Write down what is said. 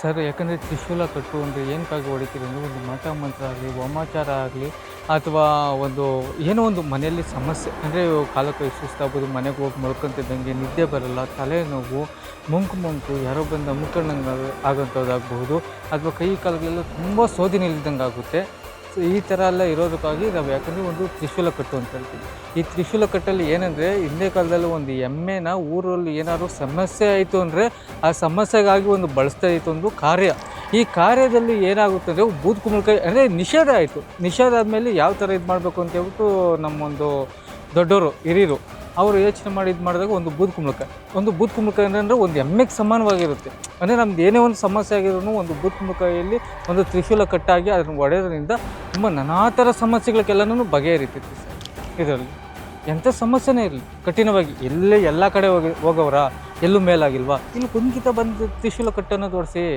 Sir, ಯಾಕಂದರೆ ತ್ರಿಶೂಲ ಕಟ್ಟು ಅಂದರೆ ಏನಕ್ಕಾಗಿ ಹೊಡಿತೀರಿ ಅಂದರೆ ಒಂದು ಮಠ ಮಂತ್ರ ಆಗಲಿ ವಾಮಾಚಾರ ಆಗಲಿ, ಅಥವಾ ಒಂದು ಏನೋ ಒಂದು ಮನೆಯಲ್ಲಿ ಸಮಸ್ಯೆ, ಅಂದರೆ ಕಾಲಕ್ಕೆ ಸುಸ್ತಾಗ್ಬೋದು ಮನೆಗೆ ಹೋಗಿ ಮಲ್ಕೊಂತಿದ್ದಂಗೆ ನಿದ್ದೆ ಬರಲ್ಲ ತಲೆನೋವು ಮುಂಕು ಮುಂಕು, ಯಾರೋ ಬಂದು ಅಮ್ಕೊಂಡಂಗೆ ಆಗೋಂಥದ್ದಾಗಬಹುದು ಅಥವಾ ಕೈ ಕಾಲುಗಳೆಲ್ಲ ತುಂಬ ಸೋದಿ ನಿಲ್ದಂಗೆ ಆಗುತ್ತೆ ಸೊ ಈ ಥರ ಎಲ್ಲ ಇರೋದಕ್ಕಾಗಿ ನಾವು ಯಾಕಂದರೆ ಒಂದು ತ್ರಿಶೂಲ ಕಟ್ಟು ಅಂತ ಹೇಳ್ತೀವಿ. ಈ ತ್ರಿಶೂಲ ಕಟ್ಟಲ್ಲಿ ಏನಂದರೆ ಹಿಂದೆ ಕಾಲದಲ್ಲಿ ಒಂದು ಎಮ್ಮೆನ ಊರಲ್ಲಿ ಏನಾದ್ರು ಸಮಸ್ಯೆ ಆಯಿತು ಅಂದರೆ ಆ ಸಮಸ್ಯೆಗಾಗಿ ಒಂದು ಬಳಸ್ತಾ ಇತ್ತು ಒಂದು ಕಾರ್ಯ. ಈ ಕಾರ್ಯದಲ್ಲಿ ಏನಾಗುತ್ತೆ ಅಂದರೆ ಬೂದ್ ಕುಂಬಳಕಾಯಿ ಅಂದರೆ ನಿಷೇಧ ಆಯಿತು. ನಿಷೇಧ ಆದಮೇಲೆ ಯಾವ ಥರ ಇದು ಮಾಡಬೇಕು ಅಂತ ಹೇಳ್ಬಿಟ್ಟು ನಮ್ಮೊಂದು ದೊಡ್ಡವರು ಹಿರಿಯರು ಅವರು ಯೋಚನೆ ಮಾಡಿ ಇದು ಮಾಡಿದಾಗ ಒಂದು ಬೂದ್ ಕುಂಬಳಕಾಯಿ. ಒಂದು ಬೂದ್ ಕುಂಬಳಕಾಯಿ ಒಂದು ಎಮ್ಮೆಗೆ ಸಮಾನವಾಗಿರುತ್ತೆ. ಅಂದರೆ ನಮ್ದು ಏನೇ ಒಂದು ಸಮಸ್ಯೆ ಆಗಿದ್ರು ಒಂದು ಬೂದ್ ಕುಂಬಳಕಾಯಿಯಲ್ಲಿ ಒಂದು ತ್ರಿಶೂಲ ಕಟ್ಟಾಗಿ ಅದನ್ನು ಒಡೆಯೋದ್ರಿಂದ ತುಂಬ ನಾನಾ ಥರ ಸಮಸ್ಯೆಗಳಿಗೆಲ್ಲನೂ ಬಗೆಹರಿತೈತಿ ಸರ್ ಇದರಲ್ಲಿ. ಎಂಥ ಸಮಸ್ಯೆನೇ ಇರಲಿ ಕಠಿಣವಾಗಿ ಎಲ್ಲೇ ಎಲ್ಲ ಕಡೆ ಹೋಗಿ ಹೋಗೋವ್ರಾ? ಎಲ್ಲೂ ಮೇಲಾಗಿಲ್ವಾ? ಇಲ್ಲಿ ಕುಂಕಿತ ಬಂದು ತ್ರಿಶೂಲ ಕಟ್ಟನ್ನು ತೋರಿಸಿ